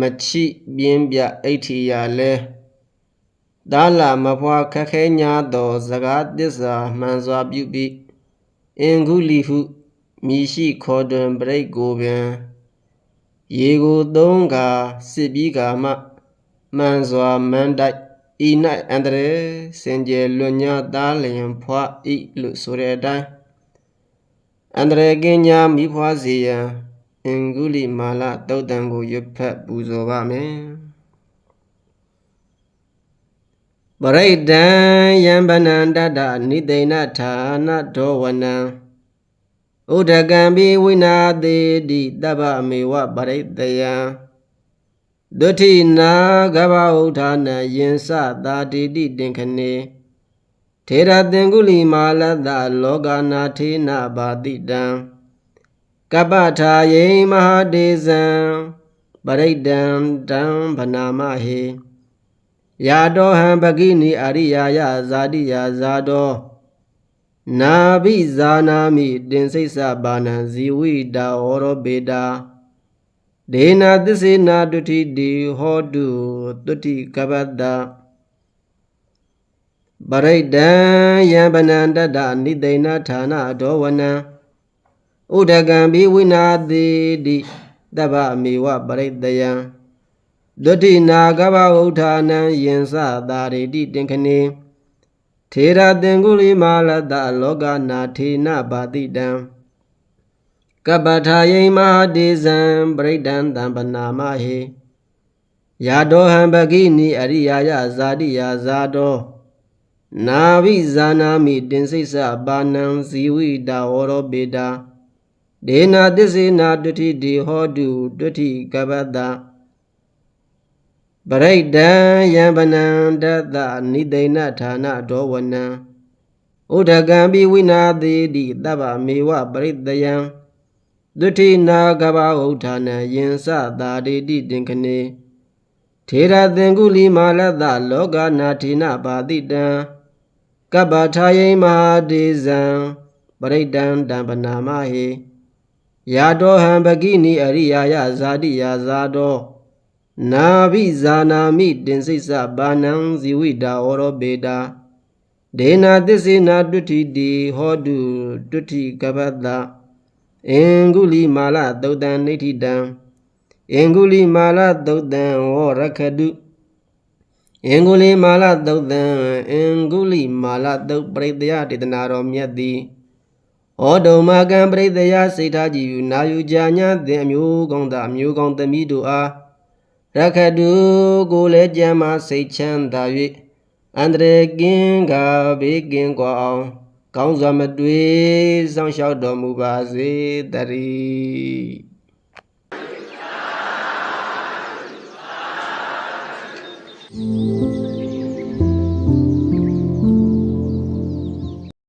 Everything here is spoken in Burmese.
မချိပြင်းပြအိဋ္ဌိယလဲဒါလာမဖွာခက်ခဲညာသောစကားတစ္ဆာမှန်စွာပြုပြီးအင်္ဂုလိဟုမြည်ရှိခေါ်တွင်ပြိတ်ကိုပင်ရေကိုသုံးကာစစ်ပြီးကာမှမှန်စွာမန်တိုက်ဤ၌အန္တရာယ်စင်ကြယ်လွတ်ညာသားလျင်ဖွာဤလို့ဆိုတဲ့အတိုင်းအန္တရာယ်ကင်းညာမိဖွာစေရန် အင်္ဂုလိမာလတုတ်တံကိုရွတ်ဖတ်ပူဇော်ပါမယ်ပရိဒံယံဗနန္တတနိသိဏဌာနဒောဝနံဥဒကံပိဝိနာတိတိတဗ္ဗမေဝပရိတယံဒုတိနာကဗ္ဗဥဌာနယင်စသာတိတိတင်ခနေထေရသင်္ကုလိမာလတလောကနာထေနဘာတိတံ ကပ္ပထာယိမဟာဒေဇံပရိဒံတံဗနာမဟေယာတောဟံပကိနိအရိယာယဇာတိယဇာတောနာဘိဇာနာမိတင်စိတ်စဘာနံဇီဝိတာဩရောပေတာဒေနာသစ္စေနာတုတိတိဟောတုတုတိကပတ္တပရိဒံယံပနန္တတနိသိဏဌာနဒောဝနံ ဥဒကံဘိဝိနာတိတိတဗ္ဗမေဝပရိတယံဒုတိနာကဗ္ဗဝုဌာနံယင်စသာရိတိတင်ခနေထေရသင်္ကုလိမာလတလောကနာထေနဘာတိတံကပ္ပထာယိမဟာဒေဇံပရိဒံတံပနာမဟေယာတောဟံပကိနိအရိယာယဇာတိယဇာတောနာဘိဇာနာမိတင်စိတ်စပါဏံဇီဝိတာဝရောပေတာ ဒေနာသစ္စေနာတုတိတိဟောတုတုတိကပ္ပတပရိဒံယံဗနန္တတနိသိဏဌာနဒောဝနံဥဒကံပိဝိနာတိတိတဗ္ဗမေဝပရိတယံဒုတိနာကဗဝုဌာနယင်စသာတိတိတင်ခနေထေရသင်္ကုလိမာလတလောကနာထေနပါတိတံကပ္ပထာယိမဟာဒေဇံပရိဒံတံပနာမဟေ ယာတောဟံပကိနိအရိယာယဇာတိယဇာတောနာဘိဇာနာမိတင်စိတ်စဘာနံဇီဝိတာဩရောပေတာဒေနာသစ္စေနာတုတိတိဟောတုတုတိကပ္ပတအင်္ဂုလိမာလသုတ်တံနိဋ္ဌိတံအင်္ဂုလိမာလသုတ်တံဝရခတုအင်္ဂုလိမာလသုတ်တံအင်္ဂုလိမာလသုတ်ပရိတယတေတနာတော်မြတ်သည် ဩဒုံမကံပရိတယစိတ်ထားကြည်ယူနာယူကြညာသင်အမျိုးကောင်းသာအမျိုးကောင်းသမီးတို့အားရခတုကိုလည်းကြမ်းမှစိတ်ချမ်းသာ၍အန္တရာယ်ကင်းကဘေးကင်းကွာအောင်ကောင်းစွာမတွေ့စောင့်ရှောက်တော်မူပါစေတည်း